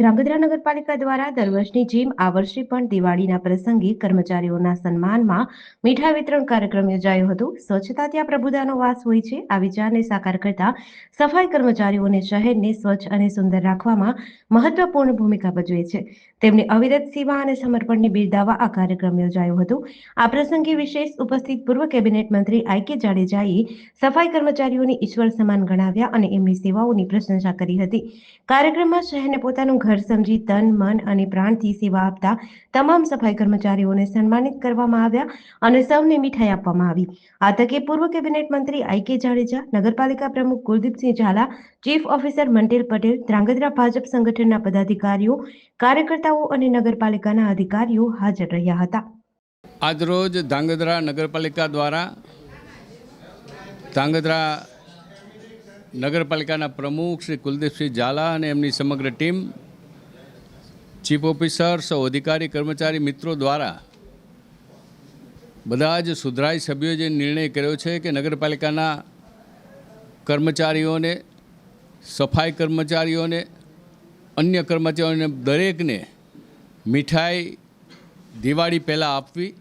ધ્રાંગધ્રા નગરપાલિકા દ્વારા દર વર્ષની જેમ આ વર્ષે પણ દિવાળીના પ્રસંગે કર્મચારીઓના સન્માનમાં મીઠા વિતરણ કાર્યક્રમ યોજાયો હતો. સ્વચ્છતા ત્યાં પ્રભુદાનો વાસ હોય છે. આ વિચારને સાકાર કરતા સફાઈ કર્મચારીઓને શહેરને સ્વચ્છ અને સુંદર રાખવામાં મહત્વપૂર્ણ ભૂમિકા ભજવે છે. તેમની અવિરત સેવા અને સમર્પણને બિરદાવવા આ કાર્યક્રમ યોજાયો હતો. આ પ્રસંગે વિશેષ ઉપસ્થિત પૂર્વ કેબિનેટ મંત્રી આઈ કે જાડેજાએ સફાઈ કર્મચારીઓને ઈશ્વર સમાન ગણાવ્યા અને એમની સેવાઓની પ્રશંસા કરી હતી. કાર્યક્રમમાં શહેરને પોતાનું ઘર સમજી, તન, મન અને પ્રાણથી સેવા આપતા તમામ સફાઈ કર્મચારીઓને સન્માનિત કરવામાં આવ્યા અને સૌને મીઠાઈ આપવામાં આવી. આ તકે પૂર્વ કેબિનેટ મંત્રી આઈ કે જાડેજા, નગરપાલિકા પ્રમુખ કુલદીપસિંહ ઝાલા, ચીફ ઓફિસર મંટેલ પટેલ, ધ્રાંગધ્રા ભાજપ સંગઠનના પદાધિકારીઓ, કાર્યકર્તાઓ અને નગરપાલિકાના અધિકારીઓ હાજર રહ્યા હતા. આજરોજ ધ્રાંગધ્રા નગરપાલિકા દ્વારા ધ્રાંગધ્રા નગરપાલિકાના પ્રમુખ શ્રી કુલદીપસિંહ ઝાલા અને એમની સમગ્ર ટીમ ચીફ ઓફિસર સૌ અધિકારી, કર્મચારી, મિત્રો દ્વારા બધા જ સુધરાઈ સભ્યોએ જે નિર્ણય કર્યો છે કે નગરપાલિકાના કર્મચારીઓને, સફાઈ કર્મચારીઓને, અન્ય કર્મચારીઓને દરેકને મીઠાઈ દિવાળી પહેલાં આપવી.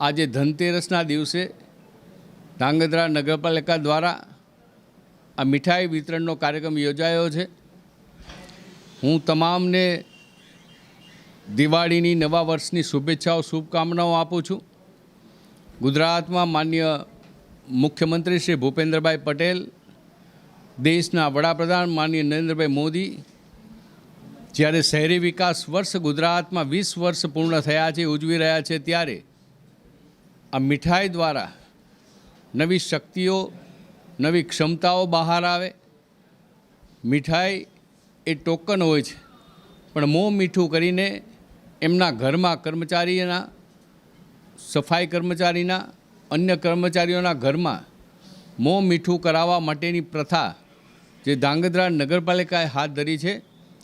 આજે ધનતેરસના દિવસે ધાંગધ્રા નગરપાલિકા દ્વારા આ મીઠાઈ વિતરણનો કાર્યક્રમ યોજાયો છે. હું તમામને દિવાળીની નવા વર્ષની શુભેચ્છાઓ, શુભકામનાઓ આપું છું. ગુજરાતમાં માન્ય મુખ્યમંત્રી શ્રી ભૂપેન્દ્રભાઈ પટેલ, દેશના વડાપ્રધાન માન્ય નરેન્દ્રભાઈ મોદી, જ્યારે શહેરી વિકાસ વર્ષ ગુજરાતમાં વીસ વર્ષ પૂર્ણ થયા છે, ઉજવી રહ્યા છે, ત્યારે આ મીઠાઈ દ્વારા નવી શક્તિઓ, નવી ક્ષમતાઓ બહાર આવે. મીઠાઈ એ ટોકન હોય છે. પણ મોં મીઠું કરીને એમના ઘરમાં કર્મચારીના, સફાઈ કર્મચારીના, અન્ય કર્મચારીઓના ઘરમાં મોં મીઠું કરાવવા માટેની પ્રથા જે ધાંગધ્રા નગરપાલિકાએ હાથ ધરી છે,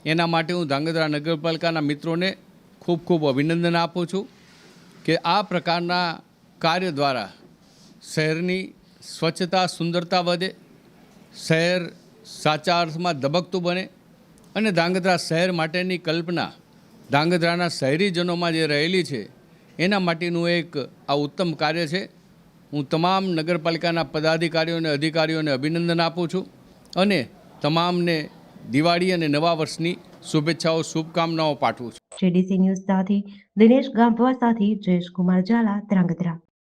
એના માટે હું ધાંગધ્રા નગરપાલિકાના મિત્રોને ખૂબ ખૂબ અભિનંદન આપું છું કે આ પ્રકારના કાર્ય દ્વારા શહેરની સ્વચ્છતા, સુંદરતા વધે, શહેર સાચા અર્થમાં ધબકતું બને અને ધાંગધ્રા શહેર માટેની કલ્પના ધાંગધ્રાના શહેરીજનોમાં જે રહેલી છે, એના માટેનું એક આ ઉત્તમ કાર્ય છે. હું તમામ નગરપાલિકાના પદાધિકારીઓને અધિકારીઓને અભિનંદન આપું છું અને તમામને દિવાળી અને નવા વર્ષની શુભેચ્છાઓ, શુભકામનાઓ પાઠવું છું. જેડીસી ન્યૂઝ સાથે દિનેશ ગાંભવા સાથે જયેશ કુમાર ઝાલા ધ્રાંગધ્રા